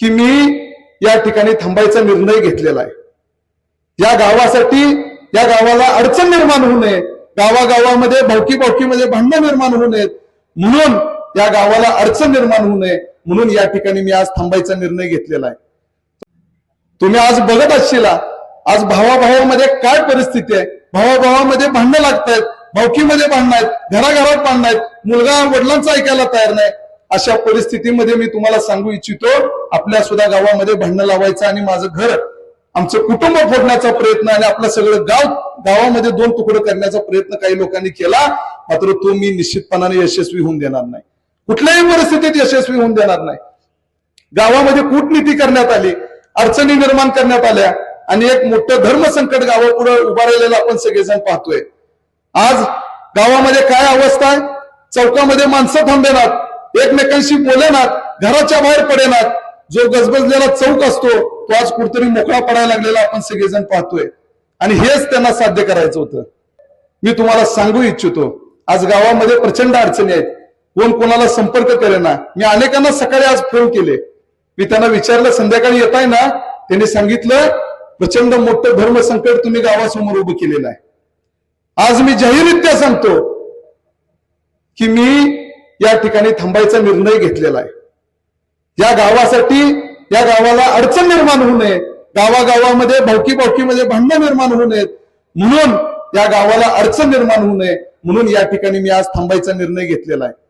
की मी या ठिकाणी थांबायचा निर्णय घेतलेला आहे. या गावासाठी या गावाला अडचण निर्माण होऊ नये. गावागावामध्ये भावकी भावकीमध्ये भांडण निर्माण होऊ नयेत. म्हणून या गावाला अडचण निर्माण होऊ नये. म्हणून या ठिकाणी मी आज थांबायचा निर्णय घेतलेला आहे. तुम्ही आज बघत असशील आज भावाभावामध्ये काय परिस्थिती आहे? भावाभावामध्ये भांडणं आहेत भावकीमध्ये भांडणं आहेत घराघरात भांडणं आहेत. मुलगा वडिलांचं ऐकायला तयार नाही. अशा परिस्थितीमध्ये मी तुम्हाला सांगू इच्छितो आपल्या सुद्धा गावामध्ये भांडणं लावायचं आणि माझं घर आमचं कुटुंब फोडण्याचा प्रयत्न आणि आपलं सगळं गाव गावामध्ये दोन तुकडं करण्याचा प्रयत्न काही लोकांनी केला मात्र तो मी निश्चितपणाने यशस्वी होऊन देणार नाही. कुठल्याही परिस्थितीत यशस्वी होऊन देणार नाही. गावामध्ये कूटनीती करण्यात आली अडचणी निर्माण करण्यात आल्या आणि एक मोठं धर्मसंकट गावापुढे उभा राहिलेलं आपण सगळेजण पाहतोय. आज गावामध्ये काय अवस्था आहे? चौकामध्ये माणसं थांबेनात. एकमेकांशी बोलेनात घराच्या बाहेर पडेनात जो गजबजलेला चौक असतो तो आज कुठतरी मोकळा पडायला लागलेला आपण सगळेजण पाहतोय. आणि हेच त्यांना साध्य करायचं होतं. मी तुम्हाला सांगू इच्छितो आज गावामध्ये प्रचंड अडचणी आहेत. कोण कोणाला संपर्क करेना मी अनेकांना सकाळी आज फोन केले. मी त्यांना विचारलं संध्याकाळी येत आहे ना? त्यांनी सांगितलं प्रचंड मोठं धर्मसंकट तुम्ही गावासमोर उभं केलेलं आहे. आज मी जाहीररित्या सांगतो की मी या ठिकाणी थांबायचा निर्णय घेतलेला आहे. या गावासाठी या गावाला अडचण निर्माण होऊ नये. गावागावामध्ये भावकी भावकीमध्ये भांडणं निर्माण होऊ नयेत. म्हणून या गावाला अडचण निर्माण होऊ नये. म्हणून या ठिकाणी मी आज थांबायचा निर्णय घेतलेला आहे.